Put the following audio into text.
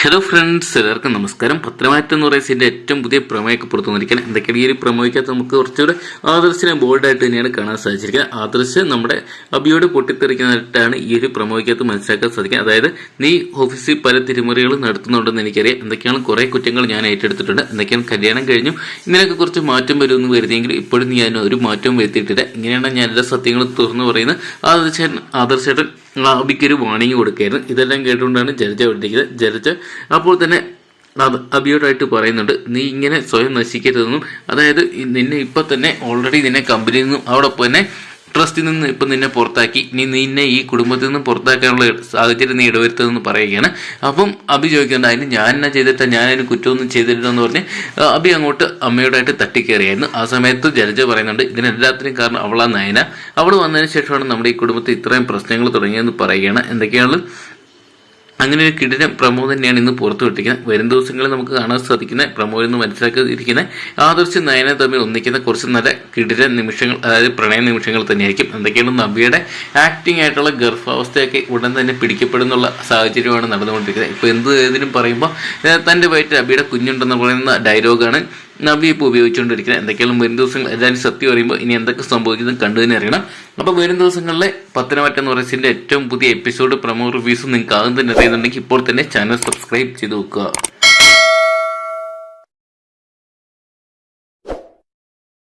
Hello friends എല്ലാവർക്കും നമസ്കാരം. പത്രമാറ്റം എന്ന് പറയുന്നതിന്റെ ഏറ്റവും പുതിയ പ്രമേയൊക്കെ പുറത്തു വന്നിരിക്കുന്നത് എന്തൊക്കെയാണ് ഈ ഒരു പ്രമേയക്കകത്ത് നമുക്ക് കുറച്ചുകൂടെ ആദർശിനെ ബോൾഡായിട്ട് തന്നെയാണ് കാണാൻ സാധിച്ചിരിക്കുന്നത്. ആദർശ് നമ്മുടെ അബിയോട് പൊട്ടിത്തെറിക്കുന്നതായിട്ടാണ് ഈ ഒരു പ്രമേയക്കകത്ത് മനസ്സിലാക്കാൻ സാധിക്കുക അതായത് നീ ഓഫീസിൽ പല തിരിമറികളും നടത്തുന്നുണ്ടെന്ന് എനിക്കറിയാം. എന്തൊക്കെയാണ് കുറെ കുറ്റങ്ങൾ ഞാൻ ഏറ്റെടുത്തിട്ടുണ്ട്. എന്തൊക്കെയാണ് കല്യാണം കഴിഞ്ഞു? ഇതിനൊക്കെ കുറച്ച് മാറ്റം വരുമെന്ന് കരുതിയെങ്കിലും ഇപ്പോഴും ഞാൻ ഒരു മാറ്റവും വരുത്തിയിട്ടില്ല. ഇങ്ങനെയാണ് ഞാൻ എല്ലാ സത്യങ്ങളും തുറന്നു പറയുന്നത്. ആദർശൻ ആദർശേട്ടൻ അബിക്കൊരു വാണിംഗ് കൊടുക്കുകയായിരുന്നു. ഇതെല്ലാം കേട്ടുകൊണ്ടാണ് ജലജ വിട്ടിരിക്കുന്നത് ജലജ അപ്പോൾ തന്നെ അത് അബിയോടായിട്ട് പറയുന്നുണ്ട് നീ ഇങ്ങനെ സ്വയം നശിക്കരുതെന്നും അതായത് നിന്നെ ഇപ്പൊ തന്നെ ഓൾറെഡി നിന്നെ കമ്പനിയിൽ നിന്നും അവിടെ തന്നെ ട്രസ്റ്റിൽ നിന്ന് ഇപ്പൊ നിന്നെ പുറത്താക്കി നീ നിന്നെ ഈ കുടുംബത്തിൽ നിന്ന് പുറത്താക്കാനുള്ള സാഹചര്യം നീ ഇടവരുത്തതെന്ന് പറയുകയാണ്. അപ്പം അബി ചോദിക്കേണ്ട അതിന് ഞാൻ എന്നാ ചെയ്തിട്ട്? ഞാൻ അതിന് കുറ്റമൊന്നും ചെയ്തിട്ടില്ലെന്ന് പറഞ്ഞ് അബി അങ്ങോട്ട് അമ്മയോടായിട്ട് തട്ടിക്കയറിയായിരുന്നു ആ സമയത്ത് ജലജ പറയുന്നുണ്ട് ഇതിനെല്ലാത്തിനും കാരണം അവളാ നയന. അവൾ വന്നതിന് ശേഷമാണ് നമ്മുടെ ഈ കുടുംബത്തിൽ ഇത്രയും പ്രശ്നങ്ങൾ തുടങ്ങിയെന്ന് പറയുകയാണ്. എന്തൊക്കെയാണ്? അങ്ങനെ ഒരു കിടിലം പ്രമോ തന്നെയാണ് ഇന്ന് പുറത്തു വിട്ടിരിക്കുന്നത്. വരും ദിവസങ്ങളിൽ നമുക്ക് കാണാൻ സാധിക്കുന്ന പ്രമോ എന്ന് മനസ്സിലാക്കിയിരിക്കുന്ന ആദർശ നയനെ തമ്മിൽ ഒന്നിക്കുന്ന കുറച്ച് നല്ല കിടില നിമിഷങ്ങൾ അതായത് പ്രണയ നിമിഷങ്ങൾ തന്നെയായിരിക്കും. എന്തൊക്കെയാണ് നബിയുടെ ആക്ടിംഗ് ആയിട്ടുള്ള ഗർഭാവസ്ഥയൊക്കെ ഉടൻ തന്നെ പിടിക്കപ്പെടുന്നുള്ള സാഹചര്യമാണ് നടന്നുകൊണ്ടിരിക്കുന്നത്. ഇപ്പോൾ എന്ത് ഏതിനും പറയുമ്പോൾ തന്റെ തന്റെ വയറ്റിൽ നബിയുടെ കുഞ്ഞുണ്ടെന്ന് പറയുന്ന ഡയലോഗാണ് നബി ഇപ്പോൾ ഉപയോഗിച്ചുകൊണ്ടിരിക്കുന്നത് എന്തൊക്കെയാണ് വരും ദിവസങ്ങൾ? ഏതായാലും സത്യം പറയുമ്പോൾ ഇനി എന്തൊക്കെ സംഭവിക്കുന്നത് കണ്ടു തന്നെ അറിയണം. അപ്പോൾ വരും ദിവസങ്ങളിലെ പത്തനംതിട്ട എന്ന് പറയുന്നതിന്റെ ഏറ്റവും പുതിയ എപ്പിസോഡ് പ്രമോ റിവ്യൂസ് നിങ്ങൾക്ക് ആകും തന്നെ അറിയുന്നുണ്ടെങ്കിൽ ഇപ്പോൾ തന്നെ ചാനൽ സബ്സ്ക്രൈബ് ചെയ്ത് വെക്കുക.